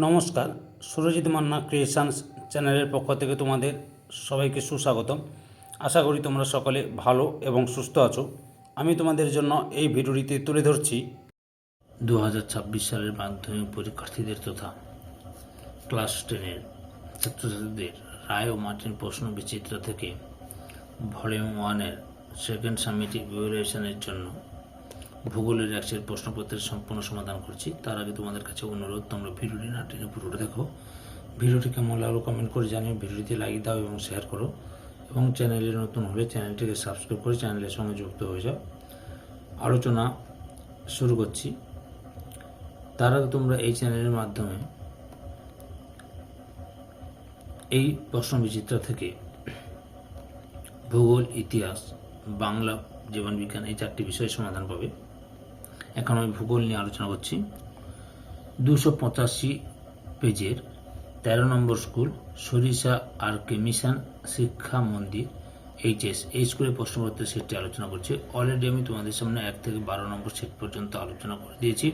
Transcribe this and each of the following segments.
নমস্কার, সুরজিৎ মান্না ক্রিয়েশনস চ্যানেলের পক্ষ থেকে তোমাদের সবাইকে সুস্বাগতম। আশা করি তোমরা সকলে ভালো এবং সুস্থ আছো। আমি তোমাদের জন্য এই ভিডিওটিতে তুলে ধরছি দু হাজার ছাব্বিশ সালের মাধ্যমিক পরীক্ষার্থীদের তথা ক্লাস টেনের ছাত্রছাত্রীদের রায় ও মার্টিন প্রশ্ন বিচিত্র থেকে ভলিউম ওয়ানের সেকেন্ড সামিট ইভ্যালুয়েশনের জন্য ভূগোলের একশের প্রশ্নপত্রের সম্পূর্ণ সমাধান করছি। তার আগে তোমাদের কাছে অনুরোধ, তোমরা ভিডিওটি না টেনে পুরোটা দেখো। ভিডিওটি কেমন লাগল কমেন্ট করে জানিও। ভিডিওটিতে লাইক দাও এবং শেয়ার করো। এবং চ্যানেলে নতুন হলে চ্যানেলটিকে সাবস্ক্রাইব করে চ্যানেলের সঙ্গে যুক্ত হয়ে যাও। আলোচনা শুরু করছি। তার আগে তোমরা এই চ্যানেলের মাধ্যমে এই প্রশ্ন বিচিত্র থেকে ভূগোল, ইতিহাস, বাংলা জীবনবিজ্ঞান এই চারটি বিষয়ের সমাধান পাবে। এখন আমি ভূগোল নিয়ে আলোচনা করছি। দুশো পঁচাশি পেজের তেরো নম্বর স্কুল, সরিষা আর কে মিশন শিক্ষা মন্দির এইচএস এই স্কুলের প্রশ্নপত্রের সেটটি আলোচনা করছি। অলরেডি আমি তোমাদের সামনে এক থেকে বারো নম্বর সেট পর্যন্ত আলোচনা করে দিয়েছি।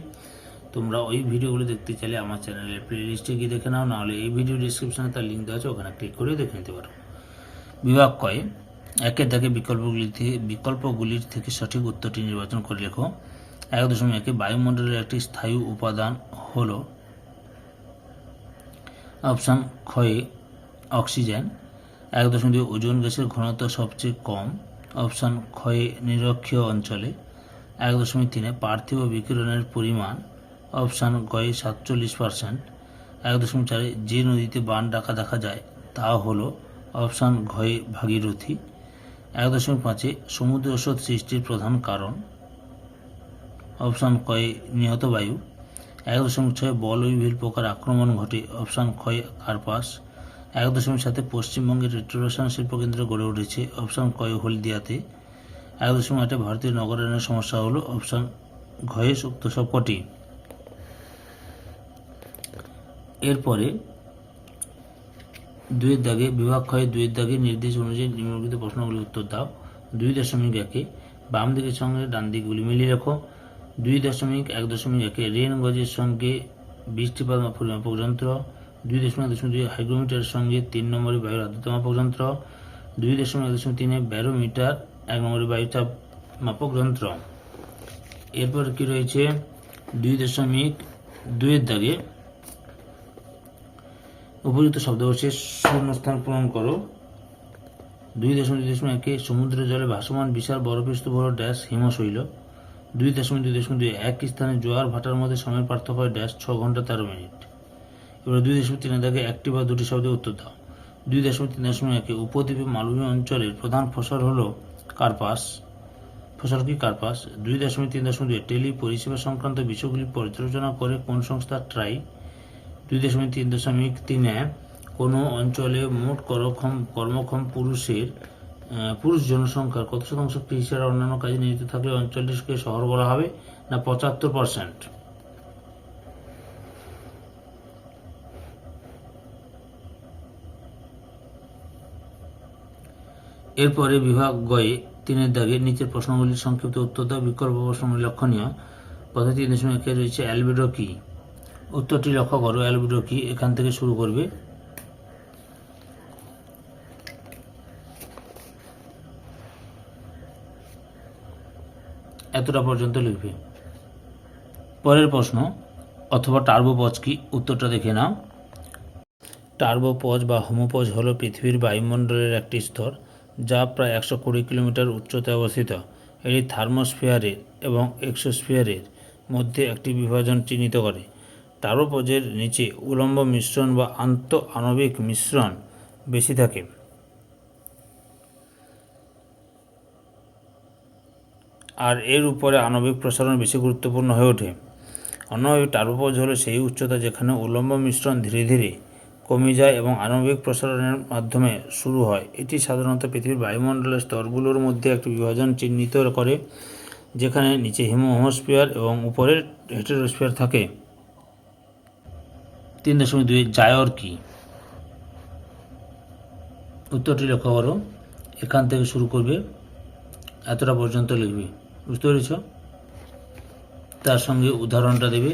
তোমরা ওই ভিডিওগুলো দেখতে চাইলে আমার চ্যানেলের প্লে লিস্টে গিয়ে দেখে নাও, নাহলে এই ভিডিও ডিসক্রিপশনে তার লিঙ্ক দেওয়া আছে, ওখানে ক্লিক করে দেখে নিতে পারো। বিভাগ কয়ে? একের দাগে বিকল্পগুলি থেকে বিকল্পগুলির থেকে সঠিক উত্তরটি নির্বাচন করে লেখো এক দশমিক একে বায়ুমণ্ডলের একটি স্থায়ী উপাদান হল অপশান ক্ষয়ে অক্সিজেন। এক দশমিক দুই ওজন গ্যাসের ঘনত্ব সবচেয়ে কম। অপশান ক্ষয়ে নিরক্ষীয় অঞ্চলে। এক দশমিক তিনে পার্থিব বিকিরণের পরিমাণ। অপশান গয়ে সাতচল্লিশ পার্সেন্ট। এক দশমিক চারে যে নদীতে বান ডাকা দেখা যায়, তা হলো অপশান ঘয়ে ভাগীরথী। এক দশমিক পাঁচে সমুদ্র সৃষ্টির প্রধান কারণ। অপশান কয়ে নিহত বায়ু। এক দশমিক ছয় বল উইভিল পোকার আক্রমণ ঘটে, অপশান ক্ষয় কার্পাস। এক দশমিক সাথে পশ্চিমবঙ্গের রেট্রোরেশন শিল্পকেন্দ্র গড়ে উঠেছে, অপশান কয় হলদিয়াতে। এক দশমিক আটে ভারতীয় নগরায়নের সমস্যা হলো, অপশান ঘয়ে সুক্ত সবকটি। এরপরে দুইয়ের দাগে, বিভাগ ক্ষয়ে দুইয়ের দাগে নির্দেশ অনুযায়ী নিম্নলিখিত প্রশ্নগুলির উত্তর দাও। দুই দশমিক একে বাম দিকের সঙ্গে ডান দিকগুলি মিলিয়ে রাখো। দুই দশমিক এক দশমিক একে রেন গজের সঙ্গে বৃষ্টিপাত পরিমাপক যন্ত্র, দুই দশমিক দশমিক দুই হাইগ্রোমিটারের সঙ্গে তিন নম্বরে বায়ুর আর্দ্রতা মাপক যন্ত্র, দুই দশমিক এক দশমিক তিনে ব্যারোমিটার, এক নম্বরে বায়ুচাপ মাপক যন্ত্র। এরপর কি রয়েছে? দুই দশমিক দুইয়ের দাগে উপযুক্ত শব্দবর্ষের শূন্যস্থান পূরণ করো। দুই দশমিক দুই দশমিক একে সমুদ্রের জলে ভাসমান বিশাল বরফস্তূপ হল ড্যাশ হিমশৈল। দুই দশমিক দুই দশমিক দুই এক স্থানে জোয়ার ভাটার মধ্যে সময়ের পার্থক্য হয় ড্যাশ ছ ঘণ্টা তেরো মিনিট। এবার দুই দশমিক তিনের দাগে একটি বা দুটি শব্দে উত্তর দাও। দুই দশমিক তিন দশমিক একে উপদ্বীপে মালভূমি অঞ্চলের প্রধান ফসল হল কার্পাস। ফসল কি কার্পাস? দুই দশমিক তিন দশমিক দুই টেলি পরিষেবা সংক্রান্ত বিষয়গুলি পর্যালোচনা করে কোন সংস্থা ট্রাই দুই দশমিক তিন দশমিক তিনে কোনো অঞ্চলে মোট করক্ষম কর্মক্ষম পুরুষের পুরুষ জনসংখ্যার কত শতাংশ কৃষি ছাড়া অন্যান্য কাজে নিয়োজিত থাকলে অঞ্চলটিকে শহর বলা হবে না পঁচাত্তর পার্সেন্ট এরপরে বিভাগ গয়ে তিনের দাগে নিচের প্রশ্নগুলির সংক্ষিপ্ত উত্তর দাও। বিকল্প প্রশ্নগুলি লক্ষণীয়। পদ্ধতি তিন দশমিক রয়েছে অ্যালবিডো কি? উত্তরটি লক্ষ্য করো। অ্যালবিডো কি? এখান থেকে শুরু করবে। এতটা পর্যন্ত লিখবে? পরের প্রশ্ন, অথবা টার্বোপজ কি? উত্তরটা দেখে নাও। টার্বোপজ বা হোমোপজ হলো পৃথিবীর বায়ুমণ্ডলের একটি স্তর, যা প্রায় একশো কুড়ি কিলোমিটার উচ্চতায় অবস্থিত। এটি থার্মোস্ফিয়ারের এবং এক্সোস্ফিয়ারের মধ্যে একটি বিভাজন চিহ্নিত করে। টার্বোপজের নিচে উলম্ব মিশ্রণ বা আন্ত আণবিক মিশ্রণ বেশি থাকে। আর এর উপরে আণবিক প্রসারণ বেশি গুরুত্বপূর্ণ হয়ে ওঠে। অন্যভাবে টার্বোপজ হলো সেই উচ্চতা যেখানে উলম্ব মিশ্রণ ধীরে ধীরে কমে যায় এবং আণবিক প্রসারণের মাধ্যমে শুরু হয়। এটি সাধারণত পৃথিবীর বায়ুমণ্ডলের স্তরগুলোর মধ্যে একটি বিভাজন চিহ্নিত করে, যেখানে নিচে হিমোহোস্ফিয়ার এবং উপরে হেটেরোস্ফিয়ার থাকে। তিন দশমিক দুই জায়র কি? উত্তরটি লক্ষ্য করো। এখান থেকে শুরু করবে। এতটা পর্যন্ত লিখবে। বুঝতে পেরেছ? তার সঙ্গে উদাহরণটা দেবে।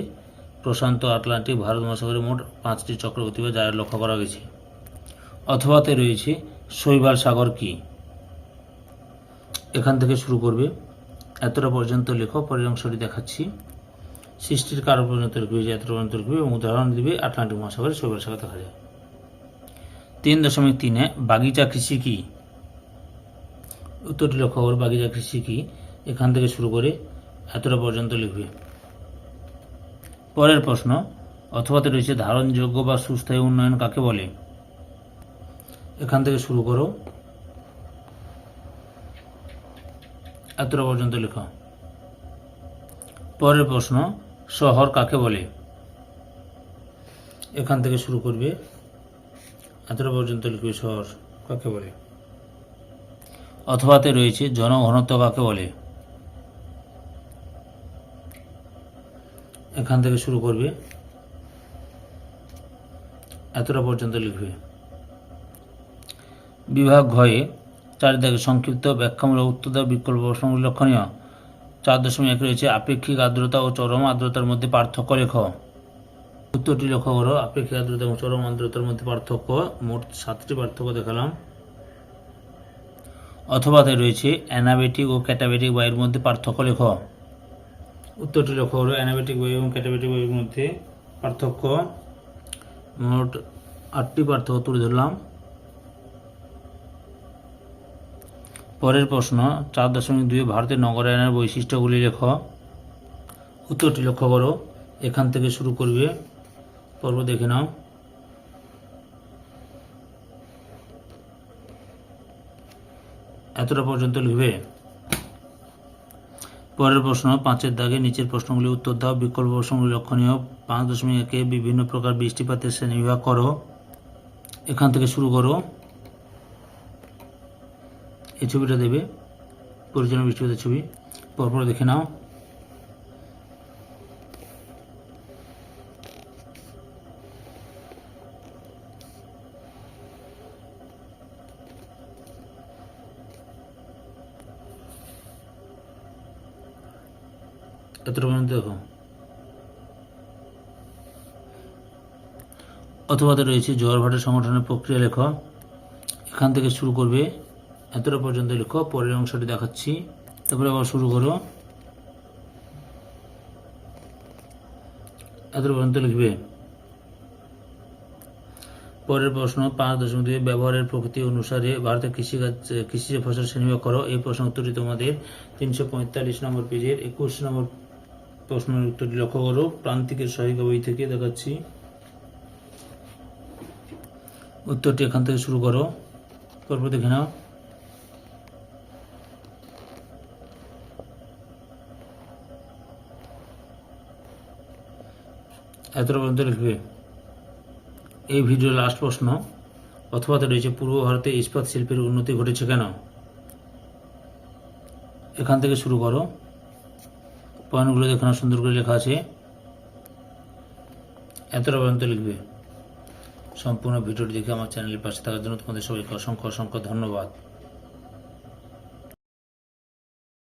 প্রশান্ত আটলান্টিক ভারত মহাসাগরে মোট পাঁচটি চক্রবর্তী বা যার লক্ষ্য করা গেছে। অথবাতে রয়েছে শৈবাল সাগর কি? এখান থেকে শুরু করবে। এতটা পর্যন্ত লেখো পরের অংশটি দেখাচ্ছি। সৃষ্টির কারণ পর্যন্ত যে এতটা পর্যন্ত লিখবে, এবং উদাহরণ দিবে আটলান্টিক মহাসাগরে শৈবাল সাগর দেখা যায়। তিন দশমিক তিনে বাগিচা কৃষি কি? উত্তরটি লক্ষ্য করো, বাগিচা কৃষি কি? এখান থেকে শুরু করে এতটা পর্যন্ত লিখবে। পরের প্রশ্ন অথবাতে রয়েছে ধারণযোগ্য বা সুস্থায়ী উন্নয়ন কাকে বলে? এখান থেকে শুরু করো। এতটা পর্যন্ত লেখো। পরের প্রশ্ন, শহর কাকে বলে? এখান থেকে শুরু করবে। এতটা পর্যন্ত লিখবে শহর কাকে বলে? অথবাতে রয়েছে জনঘনত্ব কাকে বলে? এখান থেকে শুরু করবে। এতটা পর্যন্ত লিখবে। বিভাগ ঘয়ে চারিদিকে সংক্ষিপ্ত, ব্যাখ্যামূলক উত্তর বিকল্প প্রশ্নগুলি লক্ষণীয়। চার দশমিক এক রয়েছে, আপেক্ষিক আর্দ্রতা ও চরম আর্দ্রতার মধ্যে পার্থক্য লেখ। উত্তরটি লক্ষ্য করো, আপেক্ষিক আর্দ্রতা এবং চরম আর্দ্রতার মধ্যে পার্থক্য, মোট সাতটি পার্থক্য দেখালাম। অথবাতে রয়েছে, অ্যানাবেটিক ও ক্যাটাবেটিক বায়ুর মধ্যে পার্থক্য লেখ। উত্তরটি লক্ষ্য করো। অ্যানাবেটিক বায়ু এবং ক্যাটাবেটিক বায়ুর মধ্যে পার্থক্য মোট আটটি পার্থক্য তুলে ধরলাম। পরের প্রশ্ন, চার দশমিক দুই ভারতের নগরায়নের বৈশিষ্ট্যগুলি লেখ। উত্তরটি লক্ষ্য করো। এখান থেকে শুরু করবে। পর্ব দেখে নাও। এতটা পর্যন্ত লিখবে। পরের প্রশ্ন, পাঁচের দাগে নিচের প্রশ্নগুলি উত্তর দাও। বিকল্প প্রশ্নগুলি লক্ষণীয়। পাঁচ দশমিক একে বিভিন্ন প্রকার বৃষ্টিপাতের শ্রেণীবিভাগ করো। এখান থেকে শুরু করো। এই ছবিটা দেবে। পরিচালনা বৃষ্টিপাতের ছবি। পরপর দেখে নাও। এতটা পর্যন্ত দেখো। অথবাতে রয়েছে জোয়ার ভাটের সংগঠনের প্রক্রিয়া লেখ। এখান থেকে শুরু করবে। এতটা পর্যন্ত লেখো। পরের অংশটি দেখাচ্ছি। তারপরে আবার শুরু করো। এতটা পর্যন্ত লিখবে। পরের প্রশ্ন, পাঁচ দশমিক দুই, ব্যবহারের প্রকৃতি অনুসারে ভারতের কৃষিকাজ, কৃষিজ ফসল শ্রেণীভাগ করো। এই প্রশ্ন উত্তরটি তোমাদের তিনশো পঁয়তাল্লিশ নম্বর পেজের একুশ নম্বর প্রশ্নের উত্তরটি লক্ষ্য করো। প্রান্তিকের সহায়িকা বই থেকে দেখাচ্ছি। উত্তরটি এখান থেকে শুরু করো। পরপর দেখে নাও। এতটা পর্যন্ত লিখবে। এই ভিডিওর লাস্ট প্রশ্ন, অথবাতে রয়েছে, পূর্ব ভারতে ইস্পাত শিল্পের উন্নতি ঘটেছে কেন? এখান থেকে শুরু করো। পয়েন্টগুলো দেখানো সুন্দর করে লেখা আছে। এতটা পর্যন্ত লিখবে। সম্পূর্ণ ভিডিওটি দেখে আমার চ্যানেলের পাশে থাকার জন্য তোমাদের সবাইকে অসংখ্য অসংখ্য ধন্যবাদ।